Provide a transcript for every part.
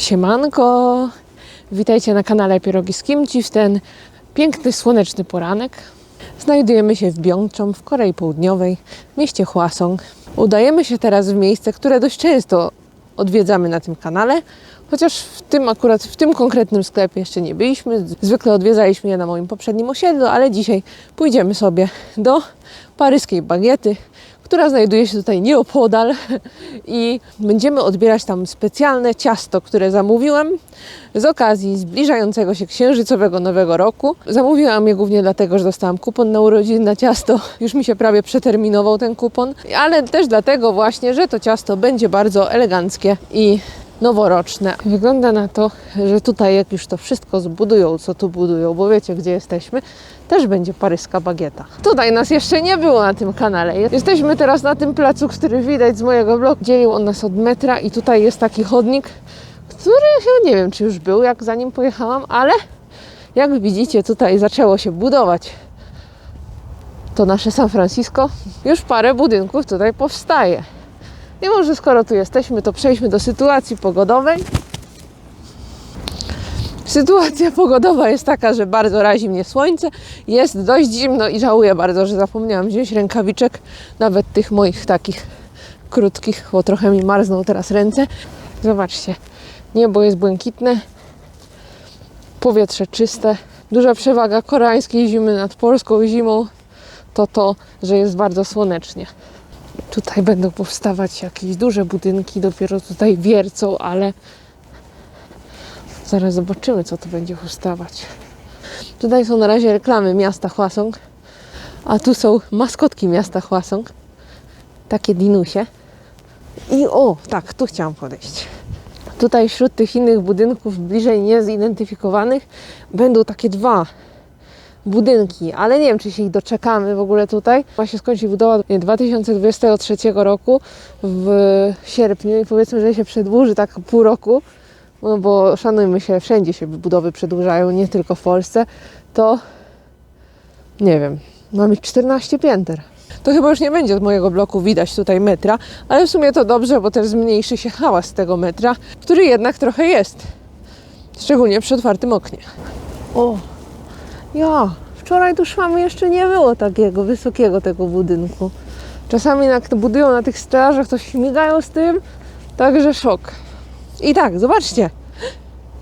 Siemanko! Witajcie na kanale Pierogi z Kimchi w ten piękny, słoneczny poranek. Znajdujemy się w Bjongchom w Korei Południowej, w mieście Hwasong. Udajemy się teraz w miejsce, które dość często odwiedzamy na tym kanale, chociaż w tym akurat, w tym konkretnym sklepie jeszcze nie byliśmy. Zwykle odwiedzaliśmy je na moim poprzednim osiedlu, ale dzisiaj pójdziemy sobie do paryskiej bagiety, która znajduje się tutaj nieopodal i będziemy odbierać tam specjalne ciasto, które zamówiłam z okazji zbliżającego się księżycowego nowego roku. Zamówiłam je głównie dlatego, że dostałam kupon na urodziny na ciasto. Już mi się prawie przeterminował ten kupon, ale też dlatego właśnie, że to ciasto będzie bardzo eleganckie i noworoczne. Wygląda na to, że tutaj jak już to wszystko zbudują, co tu budują, bo wiecie gdzie jesteśmy, też będzie paryska bagieta. Tutaj nas jeszcze nie było na tym kanale. Jesteśmy teraz na tym placu, który widać z mojego bloku. Dzielił on nas od metra i tutaj jest taki chodnik, który ja nie wiem, czy już był, jak zanim pojechałam, ale jak widzicie, tutaj zaczęło się budować to nasze San Francisco. Już parę budynków tutaj powstaje. I może skoro tu jesteśmy, to przejdźmy do sytuacji pogodowej. Sytuacja pogodowa jest taka, że bardzo razi mnie słońce, jest dość zimno i żałuję bardzo, że zapomniałam wziąć rękawiczek, nawet tych moich takich krótkich, bo trochę mi marzną teraz ręce. Zobaczcie, niebo jest błękitne, powietrze czyste. Duża przewaga koreańskiej zimy nad polską zimą to to, że jest bardzo słonecznie. Tutaj będą powstawać jakieś duże budynki, dopiero tutaj wiercą, ale zaraz zobaczymy, co tu będzie powstawać. Tutaj są na razie reklamy miasta Hwasong, a tu są maskotki miasta Hwasong. Takie dinusie. I o, tak, tu chciałam podejść. Tutaj wśród tych innych budynków bliżej niezidentyfikowanych będą takie dwa budynki, ale nie wiem, czy się ich doczekamy w ogóle tutaj. Ma się skończyć budowa 2023 roku w sierpniu i powiedzmy, że się przedłuży tak pół roku, no bo szanujmy się, wszędzie się budowy przedłużają, nie tylko w Polsce, to nie wiem, ma mieć 14 pięter. To chyba już nie będzie od mojego bloku widać tutaj metra, ale w sumie to dobrze, bo też zmniejszy się hałas tego metra, który jednak trochę jest. Szczególnie przy otwartym oknie. O, ja, wczoraj tu szłam jeszcze nie było takiego wysokiego tego budynku. Czasami jak to budują na tych strażach, to śmigają z tym, także szok. I tak, zobaczcie,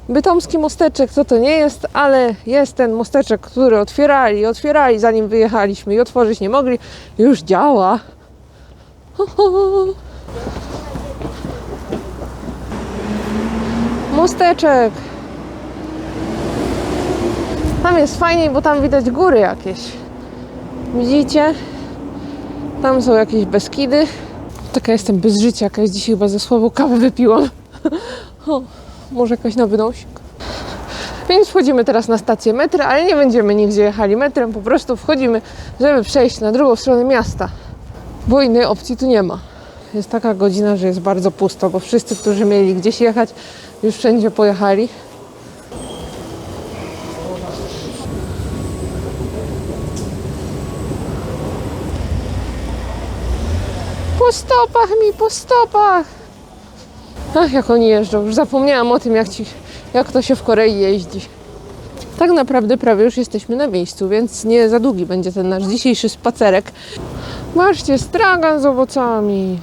bytomski mosteczek, co to nie jest, ale jest ten mosteczek, który otwierali, otwierali zanim wyjechaliśmy i otworzyć nie mogli, już działa. Mosteczek. Tam jest fajniej, bo tam widać góry jakieś. Widzicie? Tam są jakieś Beskidy. Taka jestem bez życia, jakaś dzisiaj chyba ze słabo kawę wypiłam. o, może jakaś na wynosik. Więc wchodzimy teraz na stację metra, ale nie będziemy nigdzie jechali metrem, po prostu wchodzimy, żeby przejść na drugą stronę miasta. Bo innej opcji tu nie ma. Jest taka godzina, że jest bardzo pusto, bo wszyscy, którzy mieli gdzieś jechać, już wszędzie pojechali. Po stopach mi, po stopach. Ach, jak oni jeżdżą. Już zapomniałam o tym, jak, ci, jak to się w Korei jeździ. Tak naprawdę prawie już jesteśmy na miejscu, więc nie za długi będzie ten nasz dzisiejszy spacerek. Patrzcie, stragan z owocami.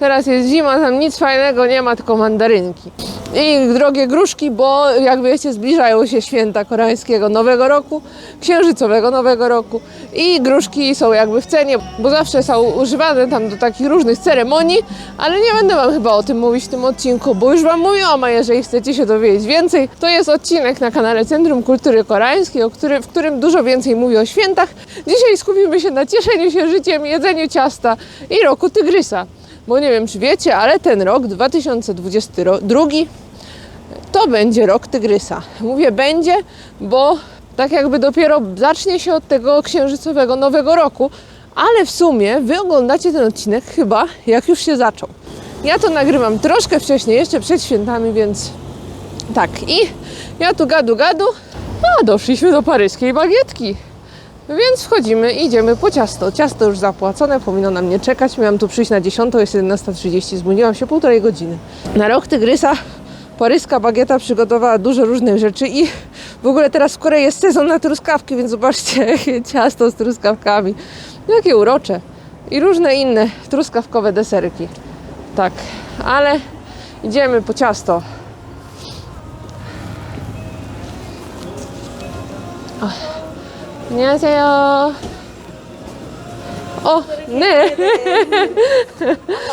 Teraz jest zima, tam nic fajnego nie ma, tylko mandarynki. I drogie gruszki, bo jak wiecie, zbliżają się święta koreańskiego Nowego Roku, księżycowego Nowego Roku. I gruszki są jakby w cenie, bo zawsze są używane tam do takich różnych ceremonii, ale nie będę Wam chyba o tym mówić w tym odcinku, bo już Wam mówiłam, a jeżeli chcecie się dowiedzieć więcej, to jest odcinek na kanale Centrum Kultury Koreańskiej, który, w którym dużo więcej mówię o świętach. Dzisiaj skupimy się na cieszeniu się życiem, jedzeniu ciasta i roku tygrysa. Bo nie wiem, czy wiecie, ale ten rok 2022 to będzie rok tygrysa. Mówię będzie, bo tak jakby dopiero zacznie się od tego księżycowego nowego roku, ale w sumie wy oglądacie ten odcinek chyba jak już się zaczął. Ja to nagrywam troszkę wcześniej, jeszcze przed świętami, więc tak. I ja tu gadu gadu, a doszliśmy do paryskiej bagietki. Więc wchodzimy i idziemy po ciasto. Ciasto już zapłacone, powinno na mnie czekać. Miałam tu przyjść na 10, jest 11.30, zbudziłam się półtorej godziny. Na rok tygrysa Paryska bagieta przygotowała dużo różnych rzeczy i w ogóle teraz w Korei jest sezon na truskawki, więc zobaczcie ciasto z truskawkami. Jakie urocze. I różne inne truskawkowe deserki. Tak, ale idziemy po ciasto. 안녕하세요. 어, 네.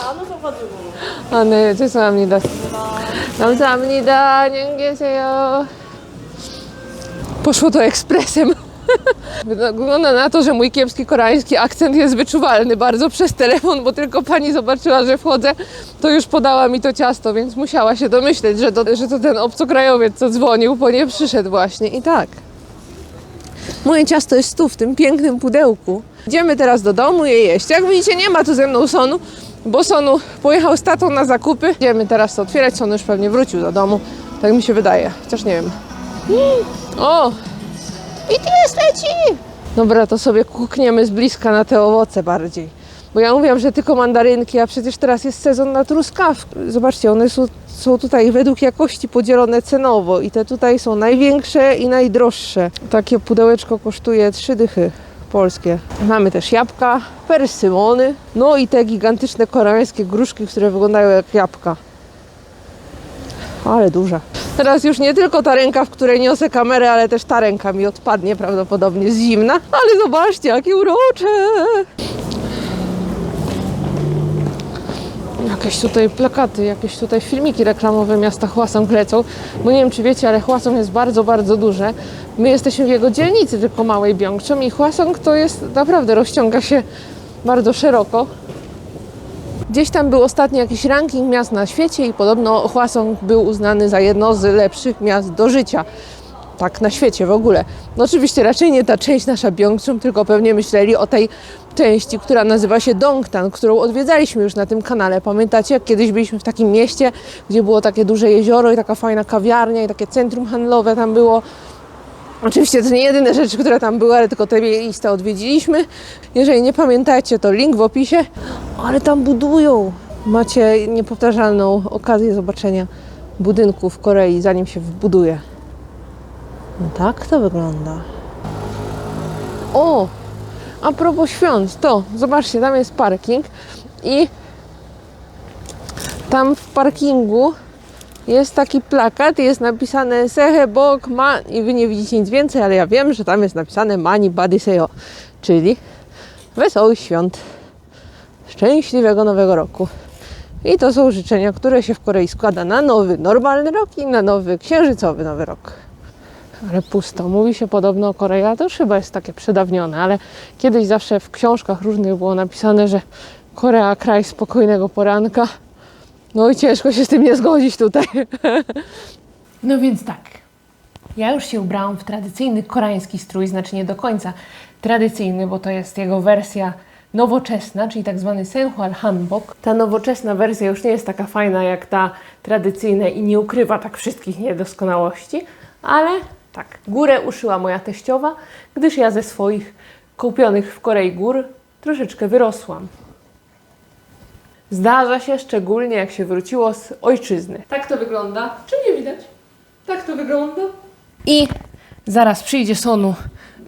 안 오셔가지고 아, 네, 죄송합니다. 감사합니다. 안녕히 계세요. Poszło to ekspresem. Wygląda na to, że mój kiepski koreański akcent jest wyczuwalny bardzo przez telefon, bo tylko pani zobaczyła, że wchodzę, to już podała mi to ciasto, więc musiała się domyśleć, że to, że to ten obcokrajowiec, co dzwonił, bo nie przyszedł właśnie. I tak. Moje ciasto jest tu, w tym pięknym pudełku. Idziemy teraz do domu je jeść. Jak widzicie, nie ma tu ze mną Sonu, bo Sonu pojechał z tatą na zakupy. Idziemy teraz to otwierać. Sonu już pewnie wrócił do domu. Tak mi się wydaje, chociaż nie wiem. O! I ty leci! Dobra, to sobie kukniemy z bliska na te owoce bardziej. Bo ja mówiłam, że tylko mandarynki, a przecież teraz jest sezon na truskawki. Zobaczcie, one są, są tutaj według jakości podzielone cenowo i te tutaj są największe i najdroższe. Takie pudełeczko kosztuje 3 dychy polskie. Mamy też jabłka, persymony, no i te gigantyczne koreańskie gruszki, które wyglądają jak jabłka. Ale duże. Teraz już nie tylko ta ręka, w której niosę kamerę, ale też ta ręka mi odpadnie prawdopodobnie z zimna. Ale zobaczcie, jakie urocze! Jakieś tutaj plakaty, jakieś tutaj filmiki reklamowe miasta Hłasong lecą, bo nie wiem czy wiecie, ale Hłasong jest bardzo, bardzo duże. My jesteśmy w jego dzielnicy, tylko małej Biągczom i Hłasong to jest naprawdę, rozciąga się bardzo szeroko. Gdzieś tam był ostatnio jakiś ranking miast na świecie i podobno Hłasong był uznany za jedno z lepszych miast do życia. Tak, na świecie w ogóle. No oczywiście raczej nie ta część nasza Byongchum, tylko pewnie myśleli o tej części, która nazywa się Dongtan, którą odwiedzaliśmy już na tym kanale. Pamiętacie, jak kiedyś byliśmy w takim mieście, gdzie było takie duże jezioro i taka fajna kawiarnia i takie centrum handlowe tam było. Oczywiście to nie jedyne rzeczy, które tam były, ale tylko te miejsca odwiedziliśmy. Jeżeli nie pamiętacie, to link w opisie. Ale tam budują. Macie niepowtarzalną okazję zobaczenia budynku w Korei, zanim się wbuduje. No tak to wygląda. O! A propos świąt, to zobaczcie, tam jest parking i tam w parkingu jest taki plakat, jest napisane Sehe Bok Ma i wy nie widzicie nic więcej, ale ja wiem, że tam jest napisane Mani Badiseo, czyli wesołych świąt, szczęśliwego nowego roku. I to są życzenia, które się w Korei składa na nowy normalny rok i na nowy księżycowy nowy rok. Ale pusto. Mówi się podobno o Korei, ale to już chyba jest takie przedawnione, ale kiedyś zawsze w książkach różnych było napisane, że Korea kraj spokojnego poranka. No i ciężko się z tym nie zgodzić tutaj. No więc tak. Ja już się ubrałam w tradycyjny koreański strój, znaczy nie do końca tradycyjny, bo to jest jego wersja nowoczesna, czyli tak zwany senhual hanbok. Ta nowoczesna wersja już nie jest taka fajna jak ta tradycyjna i nie ukrywa tak wszystkich niedoskonałości, ale tak, górę uszyła moja teściowa, gdyż ja ze swoich kupionych w Korei gór troszeczkę wyrosłam. Zdarza się szczególnie jak się wróciło z ojczyzny. Tak to wygląda. Czy nie widać? Tak to wygląda. I zaraz przyjdzie Sonu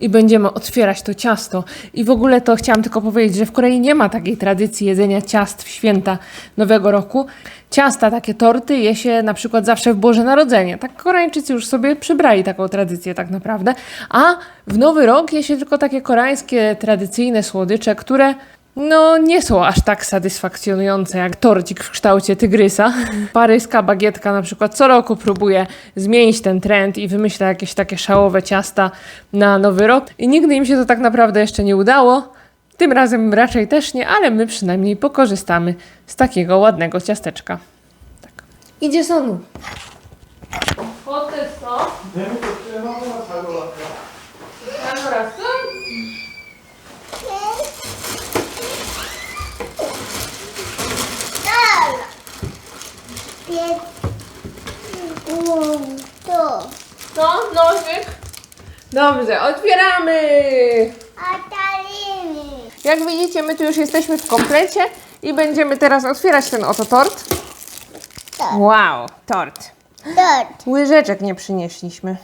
i będziemy otwierać to ciasto. I w ogóle to chciałam tylko powiedzieć, że w Korei nie ma takiej tradycji jedzenia ciast w święta Nowego Roku. Ciasta, takie torty je się na przykład zawsze w Boże Narodzenie. Tak Koreańczycy już sobie przybrali taką tradycję tak naprawdę. A w Nowy Rok je się tylko takie koreańskie tradycyjne słodycze, które no nie są aż tak satysfakcjonujące jak torcik w kształcie tygrysa. Paryska bagietka na przykład co roku próbuje zmienić ten trend i wymyśla jakieś takie szałowe ciasta na nowy rok i nigdy im się to tak naprawdę jeszcze nie udało. Tym razem raczej też nie, ale my przynajmniej pokorzystamy z takiego ładnego ciasteczka. Tak. Idzie sonu. Potem co? Nie, to nie mam na Teraz co? jest um, to. No, nożyk. Dobrze, otwieramy. Atalimy. Jak widzicie, my tu już jesteśmy w komplecie i będziemy teraz otwierać ten oto tort. Tort. Wow, tort. Tort. Łyżeczek nie przynieśliśmy.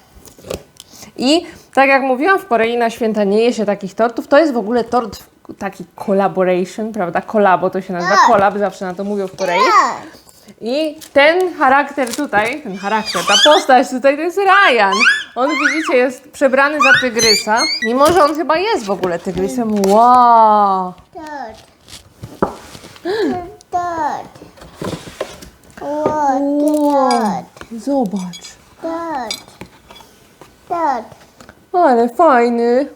I tak jak mówiłam, w Korei na święta nie je się takich tortów. To jest w ogóle tort taki collaboration, prawda? Kolabo to się nazywa, tak. kolab zawsze na to mówią w Korei. Tak. I ten charakter tutaj, ten charakter, ta postać tutaj to jest Ryan. On widzicie jest przebrany za tygrysa, mimo że on chyba jest w ogóle tygrysem. Wow! Wow. tort. Zobacz. Tort. Ale fajny.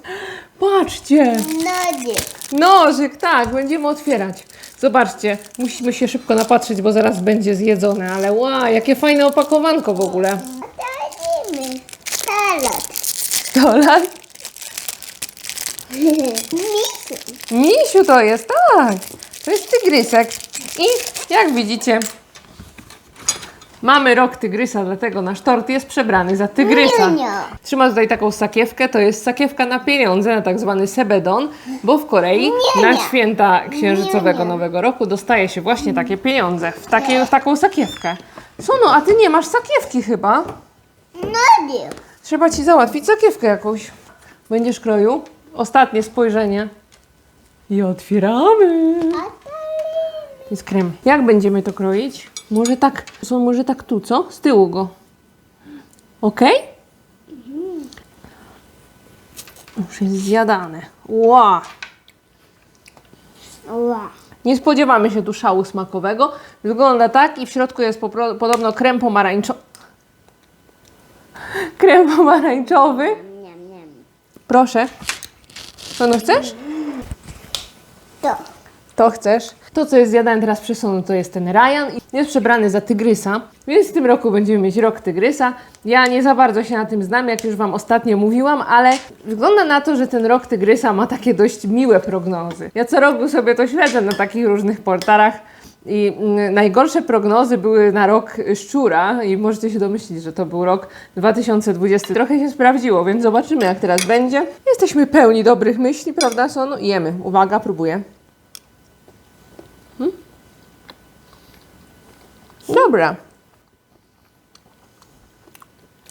Patrzcie. Nożyk. Nożyk, tak, będziemy otwierać. Zobaczcie, musimy się szybko napatrzeć, bo zaraz będzie zjedzone, ale wow, jakie fajne opakowanko w ogóle. Dajmy. Salad. 100 lat? Misiu. Misiu to jest, tak. To jest tygrysek. I jak widzicie, mamy rok tygrysa, dlatego nasz tort jest przebrany za tygrysa. Trzyma tutaj taką sakiewkę, to jest sakiewka na pieniądze, na tak zwany sebedon, bo w Korei Nie, na nie. święta księżycowego Nie, nie. Nowego Roku dostaje się właśnie takie pieniądze, w, takie, w taką sakiewkę. Sono, a ty nie masz sakiewki chyba? Nożyk. Trzeba ci załatwić sakiewkę jakąś. Będziesz kroju? Ostatnie spojrzenie. I otwieramy. Jest krem. Jak będziemy to kroić? Może tak, są może tak tu, co? Z tyłu go. Ok? Już jest zjadane. Wow. Wow. Nie spodziewamy się tu szału smakowego. Wygląda tak i w środku jest podobno krem pomarańczowy. Krem pomarańczowy. Proszę. Co no chcesz? To. To chcesz. To, co jest zjadane teraz przy sonu, to jest ten Ryan. Jest przebrany za tygrysa, więc w tym roku będziemy mieć rok tygrysa. Ja nie za bardzo się na tym znam, jak już Wam ostatnio mówiłam, ale wygląda na to, że ten rok tygrysa ma takie dość miłe prognozy. Ja co roku sobie to śledzę na takich różnych portalach. I mm, najgorsze prognozy były na rok szczura i możecie się domyślić, że to był rok 2020. Trochę się sprawdziło, więc zobaczymy jak teraz będzie. Jesteśmy pełni dobrych myśli, prawda Sonu? Jemy. Uwaga, próbuję. Dobra.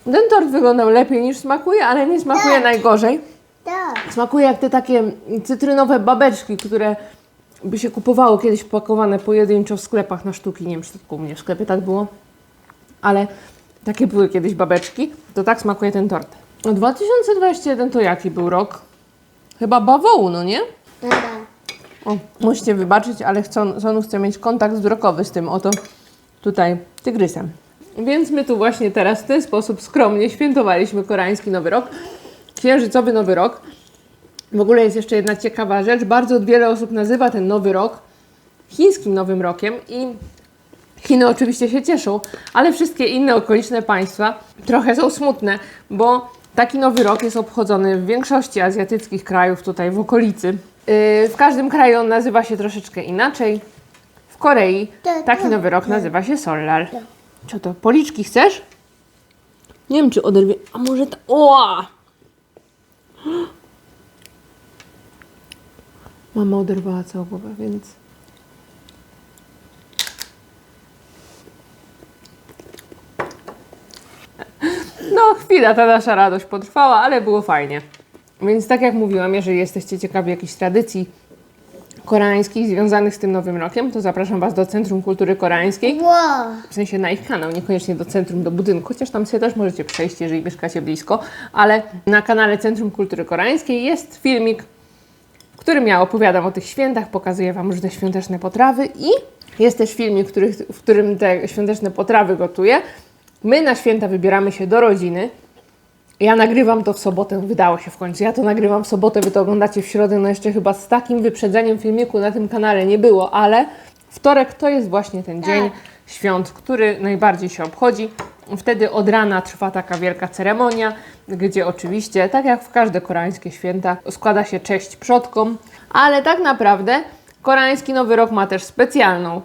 Ten tort wyglądał lepiej niż smakuje, ale nie smakuje najgorzej. Tort. Smakuje jak te takie cytrynowe babeczki, które by się kupowało kiedyś pakowane pojedynczo w sklepach na sztuki. Nie wiem, czy tylko u mnie w sklepie tak było, ale takie były kiedyś babeczki. To tak smakuje ten tort. No 2021 to jaki był rok? Chyba bawołu, no nie? Dobra. O, musicie wybaczyć, ale chcą, Sonu chce mieć kontakt wzrokowy z tym oto tutaj tygrysem. Więc my tu właśnie teraz w ten sposób skromnie świętowaliśmy koreański Nowy Rok, księżycowy Nowy Rok. W ogóle jest jeszcze jedna ciekawa rzecz. Bardzo wiele osób nazywa ten Nowy Rok chińskim Nowym Rokiem i Chiny oczywiście się cieszą, ale wszystkie inne okoliczne państwa trochę są smutne, bo taki nowy rok jest obchodzony w większości azjatyckich krajów tutaj w okolicy. Yy, w każdym kraju on nazywa się troszeczkę inaczej. W Korei taki nowy rok nazywa się Solal. Co to? Policzki chcesz? Nie wiem, czy oderwie. A może ta. Oła! Mama oderwała całą głowę, więc. No, chwila ta nasza radość potrwała, ale było fajnie. Więc tak jak mówiłam, jeżeli jesteście ciekawi jakichś tradycji koreańskich związanych z tym nowym rokiem, to zapraszam Was do Centrum Kultury Koreańskiej. Wow. W sensie na ich kanał, niekoniecznie do centrum, do budynku, chociaż tam sobie też możecie przejść, jeżeli mieszkacie blisko, ale na kanale Centrum Kultury Koreańskiej jest filmik, w którym ja opowiadam o tych świętach, pokazuję Wam różne świąteczne potrawy i jest też filmik, w, którym te świąteczne potrawy gotuję. My na święta wybieramy się do rodziny. Ja nagrywam to w sobotę, wydało się w końcu. Ja to nagrywam w sobotę, wy to oglądacie w środę. No jeszcze chyba z takim wyprzedzeniem filmiku na tym kanale nie było, ale wtorek to jest właśnie ten dzień świąt, który najbardziej się obchodzi. Wtedy od rana trwa taka wielka ceremonia, gdzie oczywiście, tak jak w każde koreańskie święta, składa się cześć przodkom, ale tak naprawdę koreański Nowy Rok ma też specjalną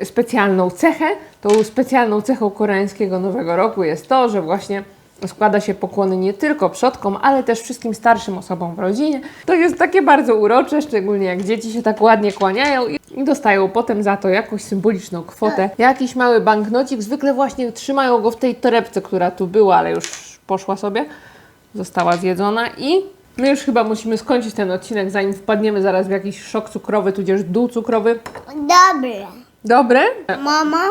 y, specjalną cechę. Tą specjalną cechą koreańskiego Nowego Roku jest to, że właśnie składa się pokłony nie tylko przodkom, ale też wszystkim starszym osobom w rodzinie. To jest takie bardzo urocze, szczególnie jak dzieci się tak ładnie kłaniają i dostają potem za to jakąś symboliczną kwotę. Jakiś mały banknocik, zwykle właśnie trzymają go w tej torebce, która tu była, ale już poszła sobie, została zjedzona i my już chyba musimy skończyć ten odcinek, zanim wpadniemy zaraz w jakiś szok cukrowy, tudzież dół cukrowy. Dobre. Dobre? Mama.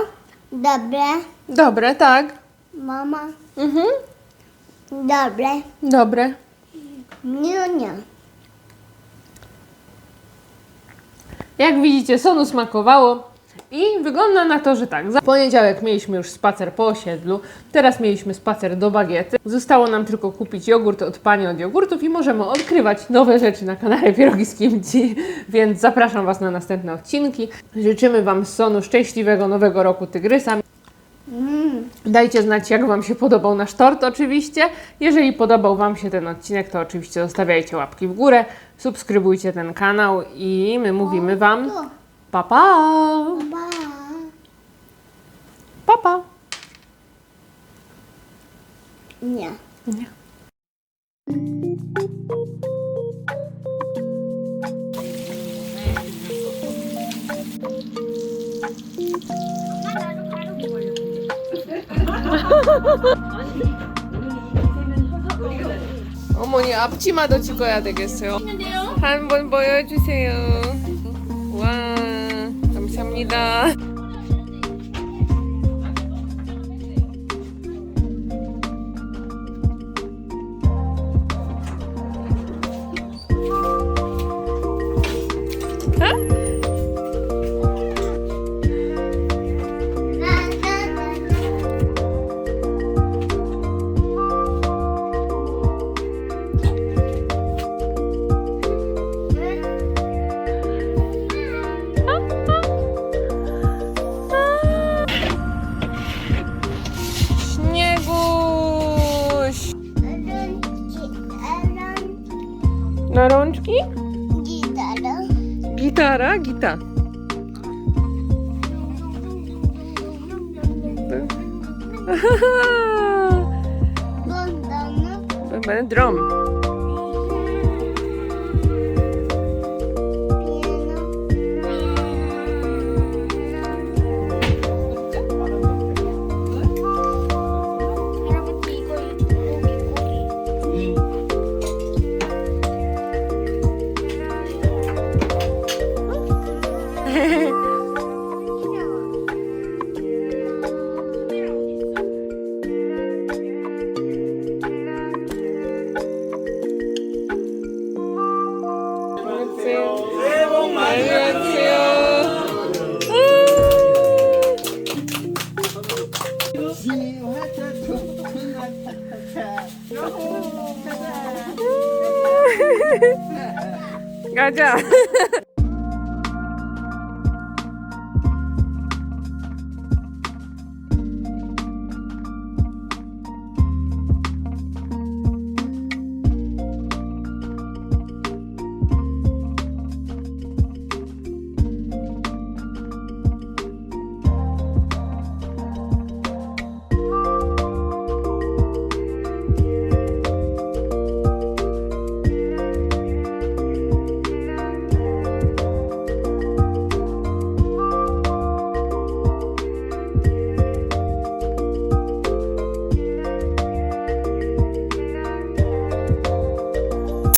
Dobre. Dobre, tak. Mama. Mhm. Dobre. Dobre. Nie, nie. Jak widzicie, sonu smakowało i wygląda na to, że tak. Za poniedziałek mieliśmy już spacer po osiedlu, teraz mieliśmy spacer do bagiety. Zostało nam tylko kupić jogurt od pani od jogurtów i możemy odkrywać nowe rzeczy na kanale Pierogi z Kimchi, więc zapraszam Was na następne odcinki. Życzymy Wam z sonu szczęśliwego nowego roku tygrysa. Dajcie znać, jak Wam się podobał nasz tort, oczywiście. Jeżeli podobał Wam się ten odcinek, to oczywiście zostawiajcie łapki w górę, subskrybujcie ten kanał i my mówimy Wam pa pa! Pa pa! Nie. Nie. 어머니 앞치마도 찍어야 되겠어요. 한번 보여주세요. 와, 감사합니다. Na rączki? Gitara. Gitara, gita. Bandana. Drum. Yeah.